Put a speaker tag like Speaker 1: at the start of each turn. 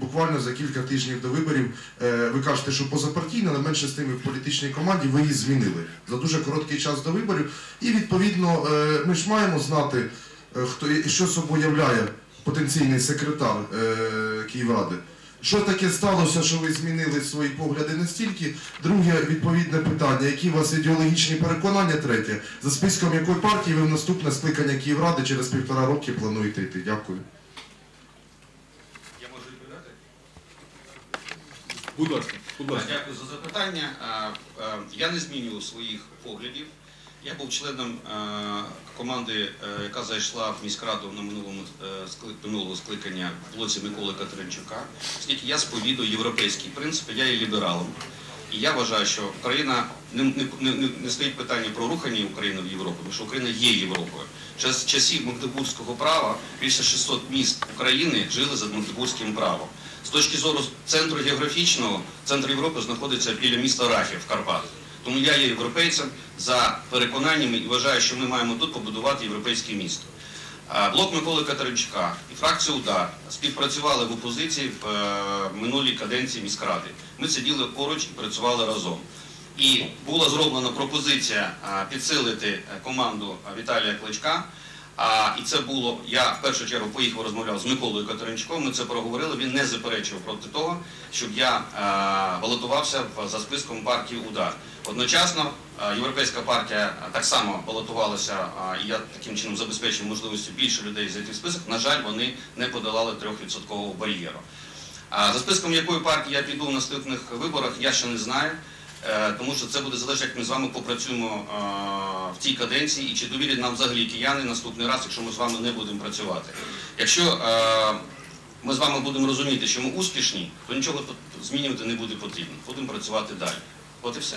Speaker 1: Буквально за кілька тижнів до виборів е, ви кажете, що позапартійна, але менше з тими в політичній команді ви її змінили за дуже короткий час до виборів. І відповідно е, ми ж маємо знати, е, хто що собою являє потенційний секретар Київради. Що таке сталося, що ви змінили свої погляди настільки? Друге відповідне питання, які у вас ідеологічні переконання? Третє, за списком якої партії ви в наступне скликання Київради через півтора роки плануєте йти? Дякую.
Speaker 2: Будь ласка, будь ласка.
Speaker 3: Дякую за запитання. Е, е, Я не змінював своїх поглядів. Я був членом е, команди, е, яка зайшла в міськраду на минулому е, минулого скликання в блоці Миколи Катеринчука. Оскільки я сповідую європейські принципи, я є лібералом. І я вважаю, що Україна не, не, не, не стоїть питання про рухання України в Європу, тому що Україна є Європою. Час часів Магдебурзького права більше 600 міст України жили за Магдебурзьким правом. З точки зору центру географічного, центр Європи знаходиться біля міста Рахів в Карпатах. Тому я є європейцем за переконаннями і вважаю, що ми маємо тут побудувати європейське місто. Блок Миколи Катеринчука і фракція УДАР співпрацювали в опозиції в е, минулій каденції міськради. Ми сиділи поруч і працювали разом. І була зроблена пропозиція підсилити е, команду Віталія Кличка. А, і це було, я в першу чергу поїхав розмовляв з Миколою Катеринчуком, ми це проговорили, він не заперечував проти того, щоб я е, балотувався за списком партії УДАР. Одночасно е, Європейська партія е, так само балотувалася, а, і я таким чином забезпечив можливістю більше людей зайти в список. На жаль, вони не подолали 3% бар'єру. А за списком якої партії я піду в наступних виборах, я ще не знаю. Е, Тому що це буде залежати, як ми з вами попрацюємо е, в цій каденції і чи довірять нам взагалі кияни наступний раз, якщо ми з вами не будемо працювати. Якщо е, ми з вами будемо розуміти, що ми успішні, то нічого змінювати не буде потрібно. Будемо працювати далі. От і все.